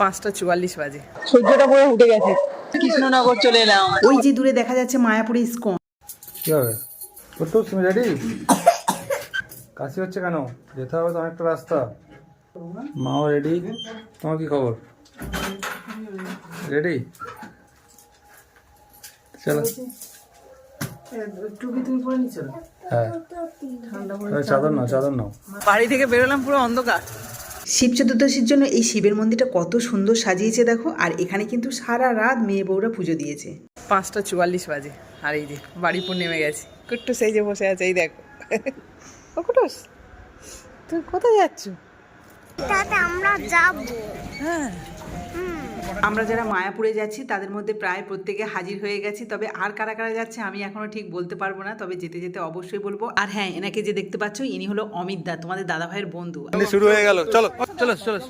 পাঁচটা চুয়াল্লিশ বাজে। সূর্যটা পুরো উঠে গেছে। কৃষ্ণনগর চলে এলাম ওই যে দূরে দেখা যাচ্ছে মায়াপুরে ইস্কন। কি হবে? ছোট্টু তুমি রেডি কাশি হচ্ছে কেন? যেতে হবে তো অনেকটা রাস্তা। মাও রেডি তোমার কি খবর? রেডি চলো। হ্যাঁ। চাদর নাও চাদর নাও। বাড়ি থেকে বেরোলাম পুরো অন্ধকার। শিব চতুর্দশীর জন্য এই শিবের মন্দিরটা কত সুন্দর সাজিয়েছে দেখো আর এখানে কিন্তু সারা রাত মেয়ে বউরা পুজো দিয়েছে। পাঁচটা চুয়াল্লিশ বাজে আর এই যে বাড়িপুর নেমে গেছে। কুট্টু সেই যে বসে আছে এই দেখো। ও কুটুস তুই কোথায় যাচ্ছ? আমরা যাব। হ্যাঁ। আমরা যারা মায়াপুরে যাচ্ছি, তাদের মধ্যে প্রায় প্রত্যেকে হাজির হয়ে গেছি। তবে আর কারা কারা যাচ্ছে আমি এখনও ঠিক বলতে পারব না, তবে যেতে যেতে অবশ্যই বলব। আর হ্যাঁ এনাকে যে দেখতে পাচ্ছ, ইনি হলো অমিত দা, তোমাদের দাদা ভাইয়ের বন্ধু। শুরু হয়ে গেল। চলো চলো চলো।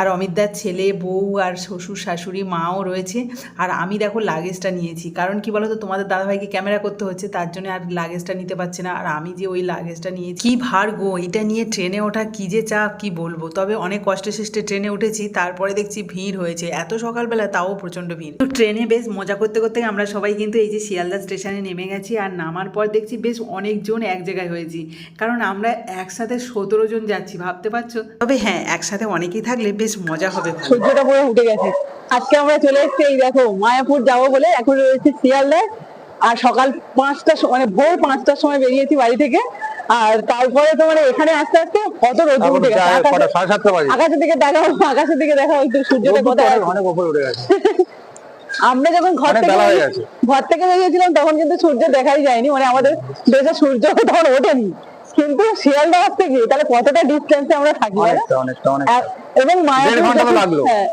আর অমিতদার ছেলে, বউ আর শ্বশুর, শাশুড়ি, মাও রয়েছে। আর আমি দেখো লাগেজটা নিয়েছি। কারণ কি বলতো, তোমাদের দাদাভাইকে ক্যামেরা করতে হচ্ছে, তার জন্য আর লাগেজটা নিতে পারছে না। আর আমি যে ওই লাগেজটা নিয়েছি, কি ভার গো! এটা নিয়ে ট্রেনে ওঠা কি যে চাপ, কি বলব? তবে অনেক কষ্টে সৃষ্টে ট্রেনে উঠেছি, তারপরে দেখছি ভিড় হয়েছে। এত সকালবেলা তাও প্রচণ্ড ভিড়। তো ট্রেনে বেশ মজা করতে করতে আমরা সবাই কিন্তু এই যে শিয়ালদা স্টেশনে নেমে গেছি, আর নামার পর দেখছি বেশ অনেকজন এক জায়গায় হয়েছি। কারণ আমরা একসাথে সতেরো জন যাচ্ছি, ভাবতে পারছ? তবে হ্যাঁ একসাথে অনেকেই থাকলে বেশ মজা হবে সূর্যটা পুরো উঠে গেছে। আজকে আমরা চলে এসেছি এই দেখো মায়াপুর যাব বলে এখন রয়েছে শিয়ালদায় আর সকাল সময় মানে ভোর পাঁচটার সময় বেরিয়েছি বাড়ি থেকে। আর তারপরে তো মানে এখানে আস্তে আস্তে কত রোদ উঠে গেছে। আকাশের দিকে দেখা আকাশের দিকে দেখা হয়তো সূর্যটা কোথায় অনেক- উপরে উঠে গেছে। আমরা যখন ঘর থেকে। ঘর থেকে বেরিয়েছিলাম তখন কিন্তু সূর্য দেখাই যায়নি। মানে আমাদের দেশে সূর্য তখন ওঠেনি। কিন্তু শিয়ালদা থেকে তাহলে কতটা ডিস্টেন্সে আমরা থাকি এবং মায়াপুর লাগল। হ্যাঁ,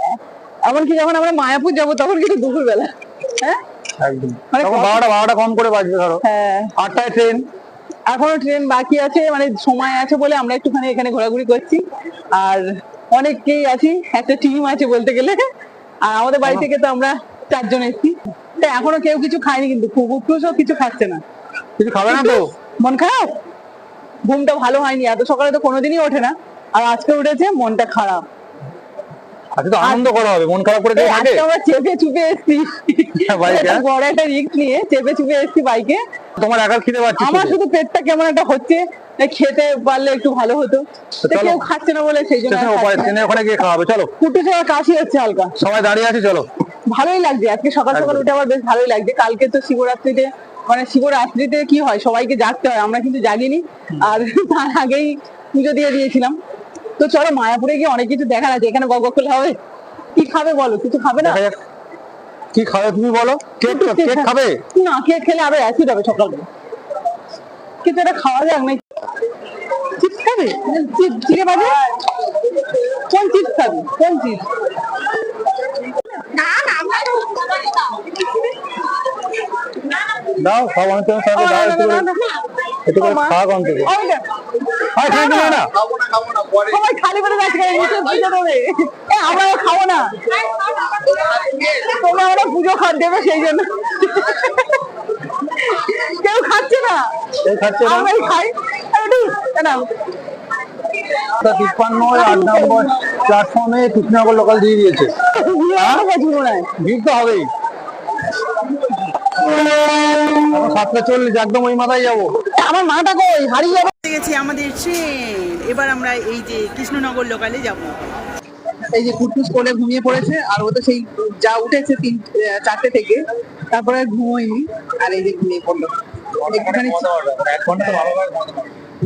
এমনকি যখন আমরা মায়াপুর যাব তখন কিন্তু দুপুর বেলা হ্যাঁ? একদম। মানে বারোটা বারোটা কম করে বাজবে ধরো। হ্যাঁ। আটটায় ট্রেন এখনও ট্রেন বাকি আছে মানে সময় আছে বলে আমরা একটুখানি এখানে ঘোরাঘুরি করছি। আর আছি একটা টিম আছে বলতে গেলে। আর আমাদের বাড়ি থেকে তো আমরা চারজন এসেছি। তা এখনও কেউ কিছু খায়নি কিন্তু কুকুরও কিছু খাচ্ছে না। কিছু খাবে না তো? মন খারাপ? ঘুমটা ভালো হয়নি এত সকালে তো কোনোদিনই ওঠে না। আর আজকে উঠেছে মনটা খারাপ। আজকে তো আনন্দ করা হবে মন খারাপ করে কেউ থাকে। আজকে আমরা চেপে চুপে এসেছি। বাইকে? বড় একটা রিস্ক নিয়ে চেপে চুপে এসেছি বাইকে। তোমার একার খিদে পাচ্ছি আমার শুধু। শুধু পেটটা কেমন একটা হচ্ছে খেতে পারলে একটু ভালো হতো। তো তা চলো। কেউ খাচ্ছে না বলে সেই জন্য ট্রেনের ওখানে গিয়ে খাওয়াবে চলো। কুটু সময় কাশি হচ্ছে হালকা। সবাই দাঁড়িয়ে আছে চলো। ভালোই লাগছে আজকে সকাল সকাল উঠে আমার বেশ ভালোই লাগছে। কালকে তো শিবরাত্রিতে মানে শিবরাত্রিতে কি হয় সবাইকে জাগতে হয় আমরা কিন্তু জাগিনি। আর তার আগেই পুজো দিয়ে দিয়েছিলাম। তো চলো মায়াপুরে গিয়ে অনেক কিছু দেখার আছে এখানে গগ করলে হবে কি খাবে বলো কিছু খাবে না কি খাবে তুমি বলো কেক কেক খাবে না কেক খেলে আরও অ্যাসিড হবে সকালবেলা কিছু একটা খাওয়া যাক না চিপস খাবে চিপ চিড়ে ভাজা কোন চিপস খাবে কোন চিপস দাও সব একটু করে হয় ঠিক আছে না সবাই খালি পেটে যাচ্ছে নিচে পুজো দেবে এ, আমরাও খাব না। তোমরা আমরা পুজো দেবে সেই জন্য। কেউ খাচ্ছে না। খাচ্ছে না? আমরাই খাই। না তিপ্পান্ন আট নম্বর প্ল্যাটফর্মে কৃষ্ণনগর লোকাল দিয়ে দিয়েছে। ভিড় তো হবেই। এখন সাতটা চল্লিশ একদম ওই মাথায় যাব। আমার মাটা কই? হারিয়ে যাবে এসে গেছি আমাদের ট্রেন। এবার আমরা এই যে কৃষ্ণনগর লোকালে যাব। এই যে কুটকুস কোলে ঘুমিয়ে পড়েছে, আর ও তো সেই যা উঠেছে তিন চারটে থেকে, তারপরে ঘুমোয়নি, আর এই যে ঘুমিয়ে পড়ল। একটুখানি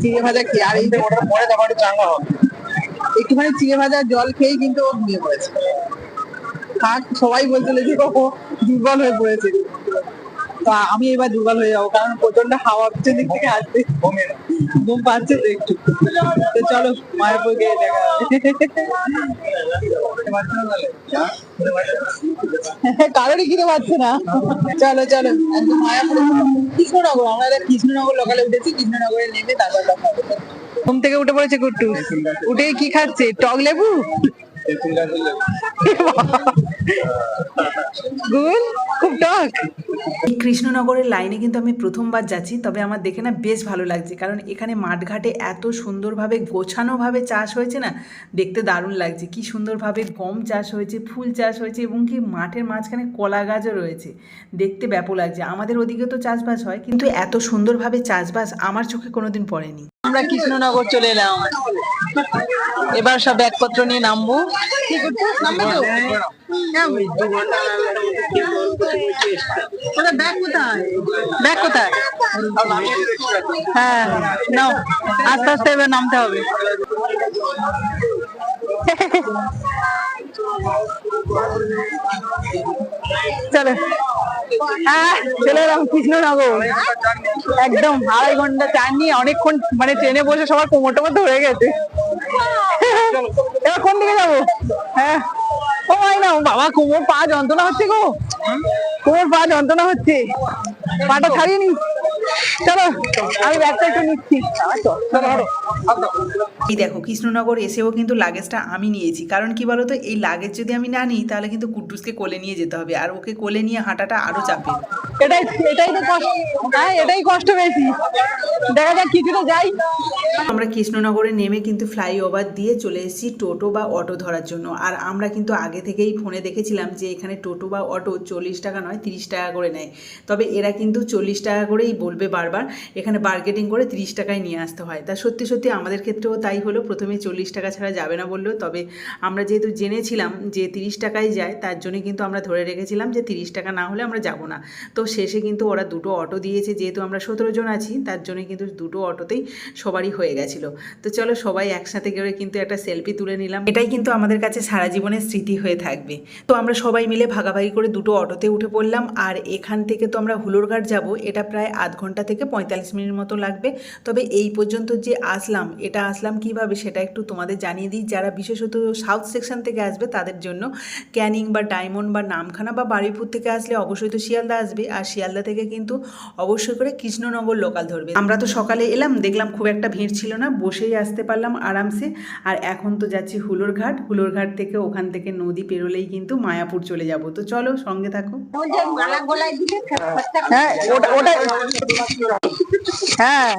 চিড়ে ভাজা খেয়ে আর এই যে পরে তখন চাঙ্গা হবে একটুখানি চিড়ে ভাজা জল খেয়েই কিন্তু ও ঘুমিয়ে পড়েছে। সবাই বলছিল যে ও দুর্বল হয়ে পড়েছে। তো আমি এবার দুর্বল হয়ে যাব, কারণ প্রচণ্ড হাওয়া পিছন দিক থেকে আসছে ঘুম পাচ্ছে তো একটু তো চলো, মায়াপুর গিয়ে দেখা কারোরই কিনে পাচ্ছে না। চলো চলো। মায়াপুর কৃষ্ণনগর, আমরা কৃষ্ণনগর লোকালে উঠেছি, কৃষ্ণনগরে নেমে তারপর ঘুম থেকে উঠে পড়েছে কুট্টু। উঠে কি খাচ্ছে? টক লেবু? খুব টক কৃষ্ণনগরের লাইনে কিন্তু আমি প্রথমবার যাচ্ছি তবে আমার দেখে না বেশ ভালো লাগছে কারণ এখানে মাঠঘাটে এত সুন্দরভাবে গোছানোভাবে চাষ হয়েছে না দেখতে দারুণ লাগছে। কি সুন্দরভাবে গম চাষ হয়েছে ফুল চাষ হয়েছে এবং কি মাঠের মাঝখানে কলা গাছও রয়েছে দেখতে ব্যাপক লাগছে। আমাদের ওদিকে তো চাষবাস হয় কিন্তু এত সুন্দরভাবে চাষবাস আমার চোখে কোনোদিন পড়েনি। আমরা কৃষ্ণনগর চলে এলাম। এবার সব ব্যাগপত্র নিয়ে নামবো। নামবে তো? ব্যাগ কোথায়? ব্যাগ কোথায়? হ্যাঁ নাও। আস্তে আস্তে এবার নামতে হবে। চলো। হ্যাঁ চলে এলাম কৃষ্ণনগর। একদম আড়াই ঘণ্টা জার্নি অনেকক্ষণ মানে ট্রেনে বসে সবার কোমর টোমর ধরে গেছে। এবার কোন দিকে যাব? হ্যাঁ। ও ভাই না বাবা, কোমর পা যন্ত্রণা হচ্ছে গো। কোমর পা যন্ত্রণা হচ্ছে। পাটা ছাড়িয়ে নি। চলো আমি ব্যাগটা একটু নিচ্ছি। এই দেখো কৃষ্ণনগর এসেও কিন্তু লাগেজটা আমি নিয়েছি। কারণ কি বলতো এই লাগেজ যদি আমি না নিই তাহলে কিন্তু কুট্টুসকে কোলে নিয়ে যেতে হবে। আর ওকে কোলে নিয়ে হাঁটাটা আরও চাপে। এটাই এটাই তো কষ্ট। হ্যাঁ এটাই কষ্ট বেশি। দেখা যাক কিছুটা যাই। আমরা কৃষ্ণনগরে নেমে কিন্তু ফ্লাইওভার দিয়ে চলে এসেছি টোটো বা অটো ধরার জন্য। আর আমরা কিন্তু আগে থেকেই ফোনে দেখেছিলাম যে এখানে টোটো বা অটো চল্লিশ টাকা নয় তিরিশ টাকা করে নেয়। তবে এরা কিন্তু চল্লিশ টাকা করেই বলবে বারবার। এখানে বার্গেটিং করে তিরিশ টাকায় নিয়ে আসতে হয়। তা সত্যি সত্যি আমাদের ক্ষেত্রেও তাই হলো। প্রথমে চল্লিশ টাকা ছাড়া যাবে না বলল তবে আমরা যেহেতু জেনেছিলাম যে তিরিশ টাকায় যায়, তার জন্য কিন্তু আমরা ধরে রেখেছিলাম যে তিরিশ টাকা না হলে আমরা যাব না। তো শেষে কিন্তু ওরা দুটো অটো দিয়েছে, যেহেতু আমরা সতেরো জন আছি, তার জন্য কিন্তু দুটো অটোতেই সবারই হয়ে গেছিল। তো চলো সবাই একসাথে করে কিন্তু একটা সেলফি তুলে নিলাম। এটাই কিন্তু আমাদের কাছে সারা জীবনের স্মৃতি হয়ে থাকবে। তো আমরা সবাই মিলে ভাগাভাগি করে দুটো অটোতে উঠে পড়লাম। আর এখান থেকে তো আমরা হুলোরঘাট যাব। এটা প্রায় আধ ঘণ্টা পঁয়তাল্লিশ মিনিট মতো লাগবে। তবে এই পর্যন্ত যে আসলাম এটা আসলাম কীভাবে সেটা একটু তোমাদের জানিয়ে দিই। যারা বিশেষত সাউথ সেকশন থেকে আসবে তাদের জন্য ক্যানিং বা ডায়মন্ড বা নামখানা বা বারুইপুর থেকে আসলে অবশ্যই তো শিয়ালদা আসবে। আর শিয়ালদা থেকে কিন্তু অবশ্যই করে কৃষ্ণনগর লোকাল ধরবে। আমরা তো সকালে এলাম দেখলাম খুব একটা ভিড় ছিল না বসেই আসতে পারলাম আরামসে। আর এখন তো যাচ্ছি হুলোরঘাট হুলোরঘাট থেকে ওখান থেকে নদী পেরোলেই কিন্তু মায়াপুর চলে যাব। তো চলো সঙ্গে থাকো। হ্যাঁ ওটা ওটা হ্যাঁ।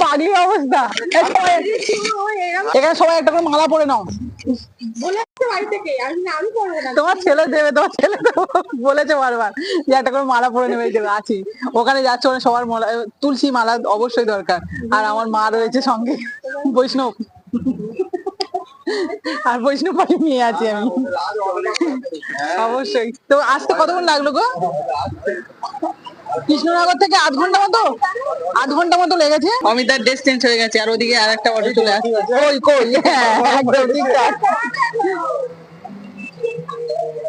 পাগলি অবস্থা। এখানে সবাই একটা করে মালা পরে নাও। তোমার ছেলে দেবে, তোমার ছেলে বলেছে বারবার যে একটা করে মালা পরে নেবে আছি। ওখানে যাচ্ছে ওখানে সবার মালা, তুলসী মালা অবশ্যই দরকার। আর আমার মা রয়েছে সঙ্গে, বৈষ্ণব। আর বৈষ্ণব পাখি নিয়ে আছি আমি। অবশ্যই। তো আসতে কতক্ষণ লাগল গো? কৃষ্ণনগর থেকে আধ ঘণ্টা মতো? আধ ঘণ্টা মতো লেগেছে? অমিতার ড্রেস চেঞ্জ হয়ে গেছে আর ওদিকে আর একটা অটো চলে আসছে। কই কই? হ্যাঁ, একদম ঠিকঠাক।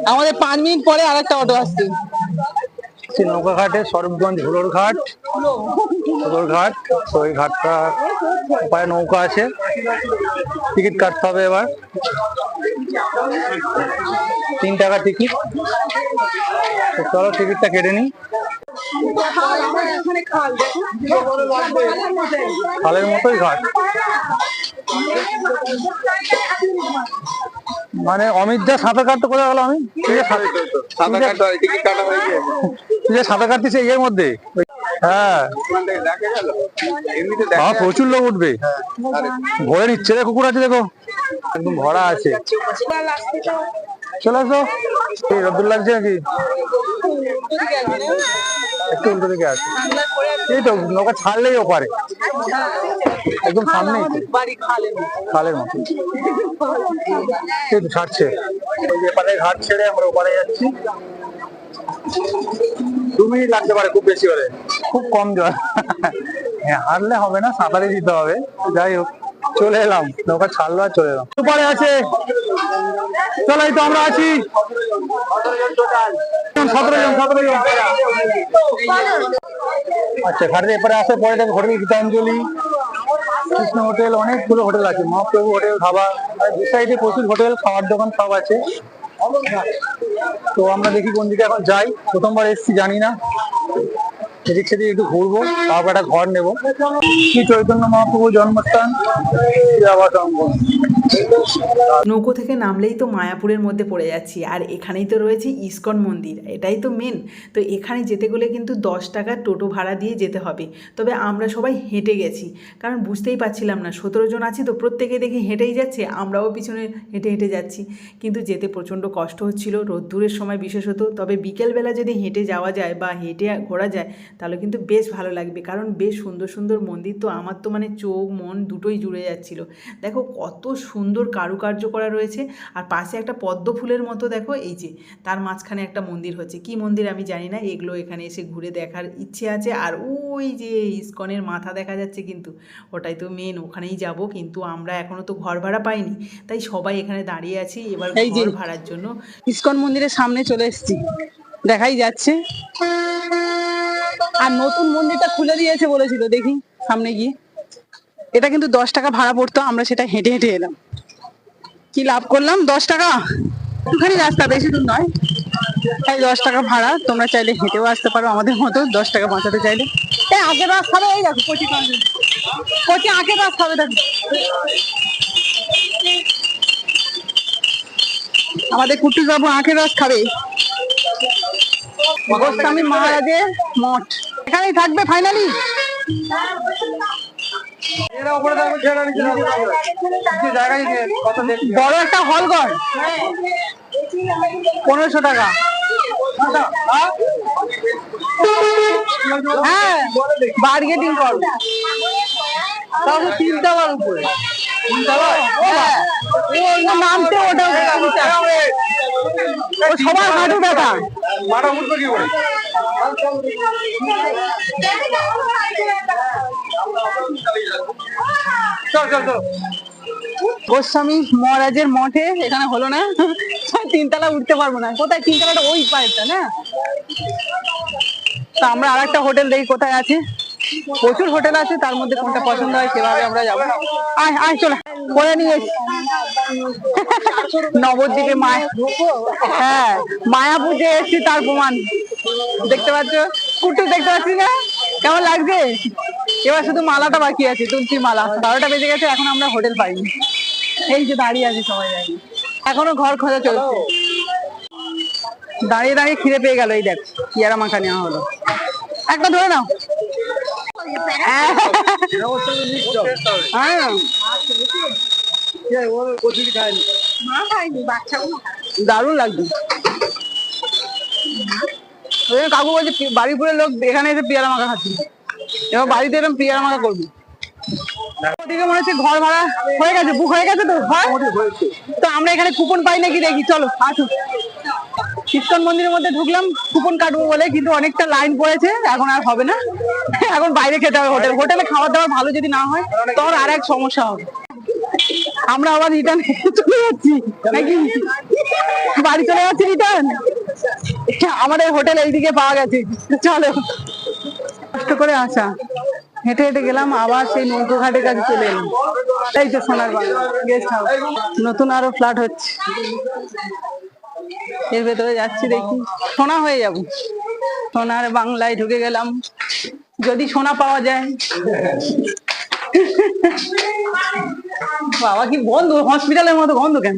আমাদের পাঁচ মিনিট পরে আর একটা অটো আসছে। নৌকা ঘাটে স্বরূপগঞ্জ হুলোর ঘাট হুলোর ঘাট তো ওই ঘাটটা ওপারে নৌকা আছে। টিকিট কাটতে হবে এবার। তিন টাকা টিকিট। চলো টিকিটটা কেটে নিই। খালের মতোই ঘাট। মানে অমিত দা সাঁতার কাটতে কোথায় গেল আমি তুই যে সাঁতার সাঁতার কাটতে টিকিট কাটা হয়ে তুই যে কাটতিস ইয়ের মধ্যে। হ্যাঁ। প্রচুর লোক উঠবে। ভরে নিচ্ছে কুকুর আছে দেখো। একদম ভরা আছে। চলে আসো। এই লাগছে নাকি? একটু উল্টো দিকে আছে এই তো, নৌকা ছাড়লেই একদম খালে খালের মতো। এই তো ছাড়ছে। ওই এপারে ঘাট ছেড়ে আমরা ওপারে যাচ্ছি। দু মিনিট লাগতে পারে, খুব বেশি হলে। খুব কম জল। হ্যাঁ হারলে হবে না, সাঁতারে দিতে হবে। যাই হোক। চলে এলাম। নৌকা ছাড়লো আর চলে এলাম। ওপারে আছে। চলো তো আমরা আছি। আচ্ছা ঘাটের এপারে আসার পরে দেখো হোটেল গীতাঞ্জলি, কৃষ্ণ হোটেল, অনেকগুলো হোটেল আছে। মহাপ্রভু হোটেল খাবার দু সাইডে প্রচুর হোটেল, খাওয়ার দোকান সব আছে। তো আমরা দেখি কোন দিকে এখন যাই। প্রথমবার এসেছি, জানি না। এদিক সেদিক একটু ঘুরবো তারপর একটা ঘর নেব। শ্রী চৈতন্য মহাপ্রভু জন্মস্থান? সম্ভব। নৌকো থেকে নামলেই তো মায়াপুরের মধ্যে পড়ে যাচ্ছি, আর এখানেই তো রয়েছে ইস্কন মন্দির, এটাই তো মেন তো এখানে যেতে গেলে কিন্তু দশ টাকা টোটো ভাড়া দিয়ে যেতে হবে। তবে আমরা সবাই হেঁটে গেছি, কারণ বুঝতেই পারছিলাম না, সতেরো জন আছি তো প্রত্যেকে দেখি হেঁটেই যাচ্ছে, আমরাও পিছনে হেঁটে হেঁটে যাচ্ছি। কিন্তু যেতে প্রচণ্ড কষ্ট হচ্ছিল, রোদ্দুরের সময় বিশেষত, তবে বিকেলবেলা যদি হেঁটে যাওয়া যায় বা হেঁটে ঘোরা যায়, তাহলে কিন্তু বেশ ভালো লাগবে, কারণ বেশ সুন্দর সুন্দর মন্দির তো আমার তো মানে চোখ মন দুটোই জুড়ে যাচ্ছিল। দেখো কত সুন্দর কারুকার্য করা রয়েছে। আর পাশে একটা পদ্ম ফুলের মতো দেখো এই যে তার মাঝখানে একটা মন্দির হচ্ছে। কি মন্দির আমি জানি না এগুলো এখানে এসে ঘুরে দেখার ইচ্ছে আছে। আর ওই যে ইস্কনের মাথা দেখা যাচ্ছে কিন্তু ওটাই তো মেন ওখানেই যাব। কিন্তু আমরা এখনও তো ঘর ভাড়া পাইনি। তাই সবাই এখানে দাঁড়িয়ে আছি এবার। ঘর ভাড়ার জন্য। ইস্কন মন্দিরের সামনে চলে এসেছি। দেখাই যাচ্ছে। আর নতুন মন্দিরটা খুলে দিয়েছে বলেছিল দেখি সামনে গিয়ে। এটা কিন্তু দশ টাকা ভাড়া পড়তো, আমরা সেটা হেঁটে হেঁটে এলাম। কি লাভ করলাম? দশ টাকা? একটুখানি রাস্তা, বেশি দূর নয়। তাই দশ টাকা ভাড়া, তোমরা চাইলে হেঁটেও আসতে পারো আমাদের মতো, দশ টাকা বাঁচাতে চাইলে। এই আগে রাস খাবে এই দেখো কচি কচি আগে রাস খাবে দেখো। আমাদের কুট্টুস বাবু আখের রস খাবে মহারাজের মঠ। এখানেই থাকবে ফাইনালি বড় একটা হল ঘর। পনেরোশো টাকা। হ্যাঁ বার্গেটিং কর। তাহলে তিনতলার উপরে। হ্যাঁ। নামতে ওটা ও সবার হাঁটু ব্যথা। মাথা উঠবে কি করে? গোস্বামী মহারাজের মঠে, এখানে হলো না? তিনতলা উঠতে পারব না। কোথায়? তিনতলাটা ওই পায়েরটা না? তা আমরা আর একটা হোটেল দেখি, কোথায় আছে? প্রচুর হোটেল আছে, তার মধ্যে কোনটা পছন্দ হয় সেভাবে আমরা যাব। আয় আয়, চলে করে নিয়ে। নবদ্বীপে মায়া হ্যাঁ মায়াপুর যে এসছি তার প্রমাণ। দেখতে পাচ্ছ? কুট্টু দেখতে পাচ্ছি না? কেমন লাগছে? এবার শুধু মালাটা বাকি আছে তুলসী মালা। বারোটা বেজে গেছে, এখন আমরা হোটেল পাইনি এই যে দাঁড়িয়ে আছে সবাই দাঁড়িয়ে। এখনও ঘর খোঁজা চলছে। দাঁড়িয়ে দাঁড়িয়ে খিদে পেয়ে গেল, এই দেখ, পিয়ারা মাখা নেওয়া হলো। একটা ধরে নাও। হ্যাঁ। দারুণ লাগছে। কাকু বলছে বাড়িপুরের লোক, এখানে এসে পেয়ারা মাখা খাচ্ছি। এবার বাড়িতে এরকম পেয়ারা মাখা করবি। ওদিকে মনে হচ্ছে ঘর ভাড়া হয়ে গেছে, বুক হয়ে গেছে তো তো আমরা এখানে কুপন পাই নাকি দেখি, চলো, আসো। ইস্কন মন্দিরের মধ্যে ঢুকলাম, কুপন কাটবো বলে, কিন্তু অনেকটা লাইন পড়েছে, এখন আর হবে না। এখন বাইরে খেতে হবে হোটেল। হোটেলে খাবার দাবার ভালো যদি না হয়, তখন আর এক সমস্যা হবে। আমরা আবার রিটার্ন চলে যাচ্ছি। নাকি? বাড়ি চলে যাচ্ছি রিটার্ন? আমাদের হোটেল এইদিকে পাওয়া গেছে। চলো। কষ্ট করে আসা। হেঁটে হেঁটে গেলাম, আবার সেই নৌকো ঘাটের কাছে চলে এলাম। এই তো সোনার গেস্ট হাউস নতুন আরও ফ্ল্যাট হচ্ছে। এর ভেতরে যাচ্ছি দেখি। সোনা হয়ে যাব। সোনার বাংলায় ঢুকে গেলাম। যদি সোনা পাওয়া যায়। বাবা, কি বন্ধ? হসপিটালের মতো বন্ধ কেন?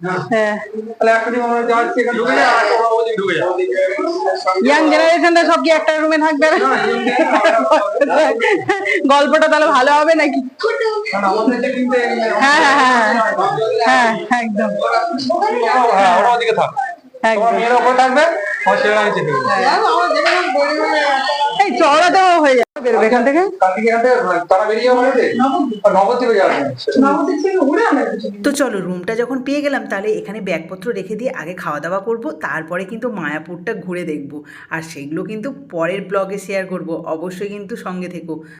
হ্যাঁ। তাহলে একটা দিন আমরা যাচ্ছি এখানে ঢুকে যায় আর একটা ওদিকে ঢুকে যায়। ইয়াং জেনারেশনটা সব কি একটা রুমে থাকবে? গল্পটা তাহলে ভালো হবে নাকি? কারণ আমাদের যে কিন্তু হ্যাঁ হ্যাঁ হ্যাঁ। হ্যাঁ একদম। হ্যাঁ ওরা ওদিকে থাক। মেয়ের ওপরে থাকবে? এই চওড়াতেও হয়ে যাবে। বেরোবে এখান থেকে? কালকে এখান থেকে তারা বেরিয়ে নবদ্বীপে যাবে তো চলো রুমটা যখন পেয়ে গেলাম তাহলে এখানে ব্যাগপত্র রেখে দিয়ে আগে খাওয়া দাওয়া করব তারপরে কিন্তু মায়াপুরটা ঘুরে দেখব। আর সেগুলো কিন্তু পরের ব্লগে শেয়ার করব অবশ্যই কিন্তু সঙ্গে থেকো।